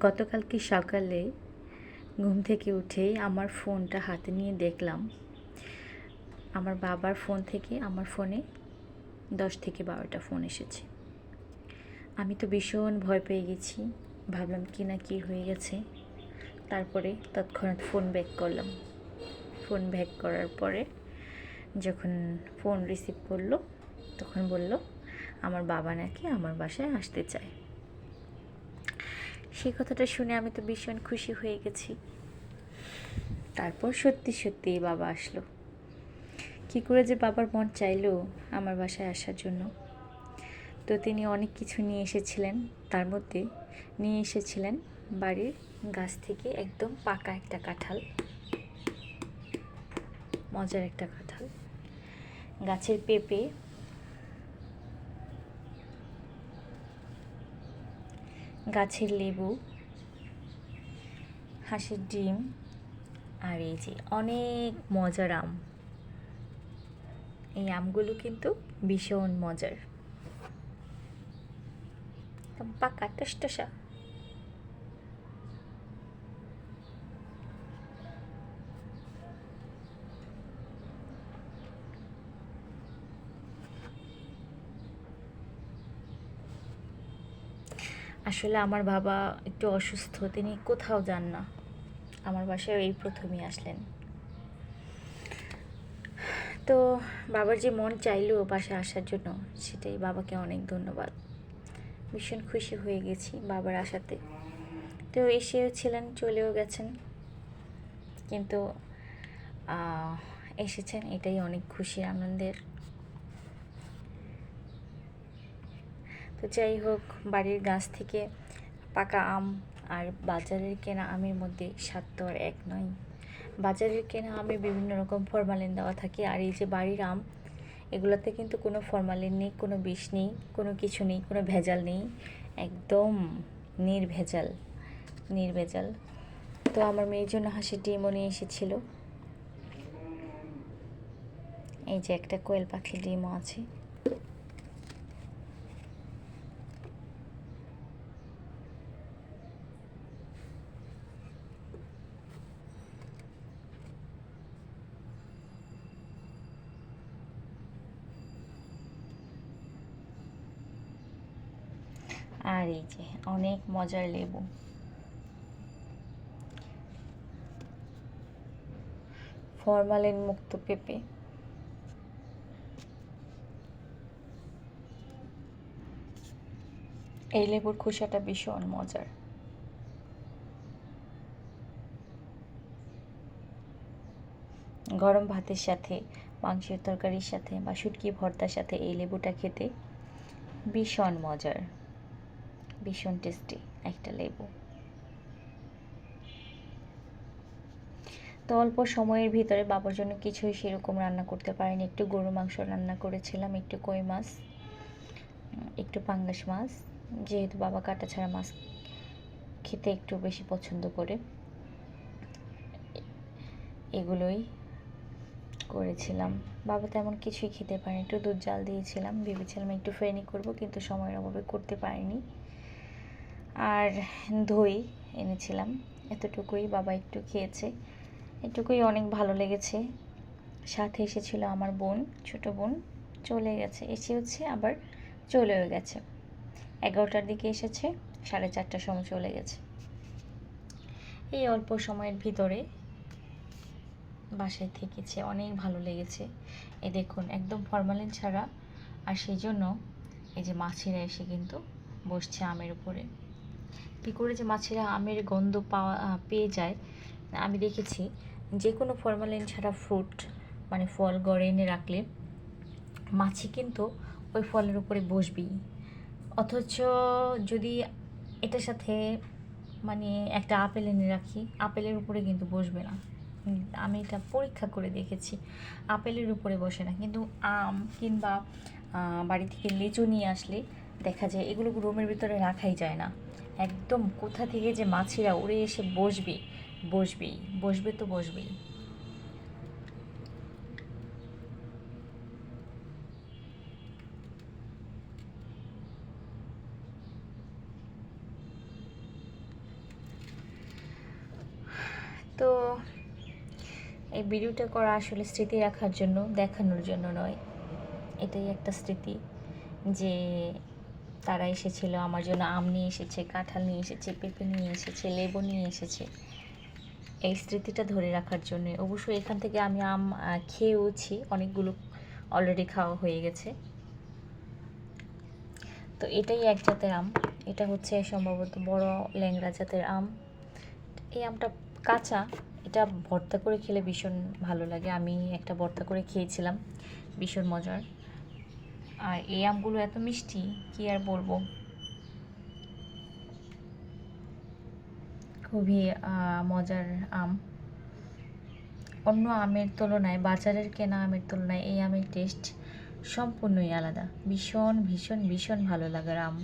গতকালকে সকালে ঘুম থেকে উঠেই আমার ফোনটা হাতে নিয়ে দেখলাম। আমার বাবার ফোন থেকে, আমার ফোনে দশ থেকে বারোটা ফোন এসেছে। আমি তো ভীষণ ভয় পেয়ে গেছি। ভাবলাম কি না কি হয়ে গেছে। তারপরে তৎক্ষণাৎ ফোন ব্যাক করলাম। ফোন ব্যাক করার পরে যখন ফোন রিসিভ করল, তখন বলল, আমার বাবা নাকি আমার বাসায় আসতে চায়। সেই কথাটা শুনে আমি তো ভীষণ খুশি হয়ে গেছি। তারপর সত্যি সত্যি বাবা আসলো। কি করে যে বাবার মন চাইলো আমার বাসায় আসার জন্য। তো তিনি অনেক কিছু নিয়ে এসেছিলেন, তার মধ্যে নিয়ে এসেছিলেন বাড়ির গাছ থেকে একদম পাকা একটা কাঁঠাল। মজার একটা কাঁঠাল। গাছের পেঁপে গাছের লেবু, হাঁসের ডিম আর এই যে অনেক মজার আম। এই আমগুলো কিন্তু ভীষণ মজার। পাকা টসটসা আসলে আমার বাবা একটু অসুস্থ, তিনি কোথাও যান না। আমার বাসায় এই প্রথমেই আসলেন। তো বাবার যে মন চাইলো বাসায় আসার জন্য, সেটাই বাবাকে অনেক ধন্যবাদ। ভীষণ খুশি হয়ে গেছি বাবার আসাতে তো এসেও ছিলেন, চলেও গেছেন। কিন্তু এসেছেন, এটাই অনেক খুশি আনন্দের। তো যাই হোক, বাড়ির গাছ থেকে পাকা আম আর বাজারের কেনা আমের মধ্যে স্বাদ আর এক নয়। বাজারের কেনা আমে বিভিন্ন রকম ফরমালিন দেওয়া থাকে আর এই যে বাড়ির আম, এগুলোতে কিন্তু কোনো ফরমালিন নেই, কোনো বিষ নেই, কোনো কিছু নেই, কোনো ভেজাল নেই, একদম নির্ভেজাল নির্ভেজাল। তো আমার মেয়ের জন্য হাসি ডিমও নিয়ে এসেছিল। এই যে একটা কোয়েল পাখির ডিমও আছে। আর এই যে, অনেক মজার লেবু। ফরমালিন মুক্ত পেঁপে। এই লেবুর খোসাটা ভীষণ মজার। গরম ভাতের সাথে, মাংসের তরকারির সাথে বা শুটকি ভর্তার সাথে এই লেবুটা খেতে ভীষণ মজার। ভীষণ টেস্টি একটা লেবু। তো অল্প সময়ের ভিতরে বাবার জন্য কিছুই সেরকম রান্না করতে পারিনি। একটু গরু মাংস রান্না করেছিলাম, একটু কই মাছ একটু পাঙ্গাস মাছ। যেহেতু বাবা কাটা ছাড়া মাছ খেতে একটু বেশি পছন্দ করে, এগুলোই করেছিলাম। বাবা তেমন কিছুই খেতে পারেনি। একটু দুধ জাল দিয়েছিলাম, ভেবেছিলাম একটু ফ্রেনি করব, কিন্তু সময়ের অভাবে করতে পারিনি। আর দই এনেছিলাম। এতটুকুই বাবা একটু খেয়েছে। এটুকুই অনেক ভালো লেগেছে। সাথে এসেছিল আমার বোন, ছোট বোন, চলে গেছে। এসে হচ্ছে আবার চলেও গেছে। এগারোটার দিকে এসেছে, সাড়ে চারটার সময় চলে গেছে। এই অল্প সময়ের ভিতরে বাসায় থেকেছে, অনেক ভালো লেগেছে। এ দেখুন, একদম ফরমালিন ছাড়া। আর সেই জন্য এই যে মাছিরা এসে কিন্তু বসছে আমের উপরে। কী করে যে মাছেরা আমের গন্ধ পাওয়া পেয়ে যায়, আমি দেখেছি যে কোনো ফরমালিন ছাড়া ফ্রুট মানে ফল গড়ে এনে রাখলে মাছি কিন্তু ওই ফলের উপরে বসবেই। অথচ যদি এটার সাথে মানে একটা আপেল এনে রাখি, আপেলের উপরে কিন্তু বসবে না। আমি এটা পরীক্ষা করে দেখেছি, আপেলের উপরে বসে না। কিন্তু আম কিংবা বাড়ি থেকে লিচু নিয়ে আসলে দেখা যায় এগুলো রুমের ভিতরে রাখাই যায় না। একদম কোথা থেকে যে মাছিরা উড়ে এসে বসবে বসবেই বসবে তো বসবেই। তো এই ভিডিওটা করা আসলে স্মৃতি রাখার জন্য, দেখানোর জন্য নয়। এটাই একটা স্মৃতি যে তারা এসেছিল, আমার জন্য আম নিয়ে এসেছে, কাঁঠাল নিয়ে এসেছে, পেঁপে নিয়ে এসেছে, লেবু নিয়ে এসেছে। এই স্মৃতিটা ধরে রাখার জন্য অবশ্যই এখান থেকে আমি আম খেয়েওছি, অনেকগুলো অলরেডি খাওয়া হয়ে গেছে। তো এটাই এক জাতের আম, এটা হচ্ছে সম্ভবত বড় ল্যাংড়া জাতের আম। এই আমটা কাঁচা, এটা ভর্তা করে খেলে ভীষণ ভালো লাগে, আমি একটা ভর্তা করে খেয়েছিলাম, ভীষণ মজার। আর এই আমগুলো এত মিষ্টি, কি আর বলব? খুবই মজার আম। অন্য আমের তুলনায়, বাজারের কেনা আমের তুলনায় এই আমের টেস্ট সম্পূর্ণই আলাদা। ভীষণ ভীষণ ভীষণ ভালো লাগার আম।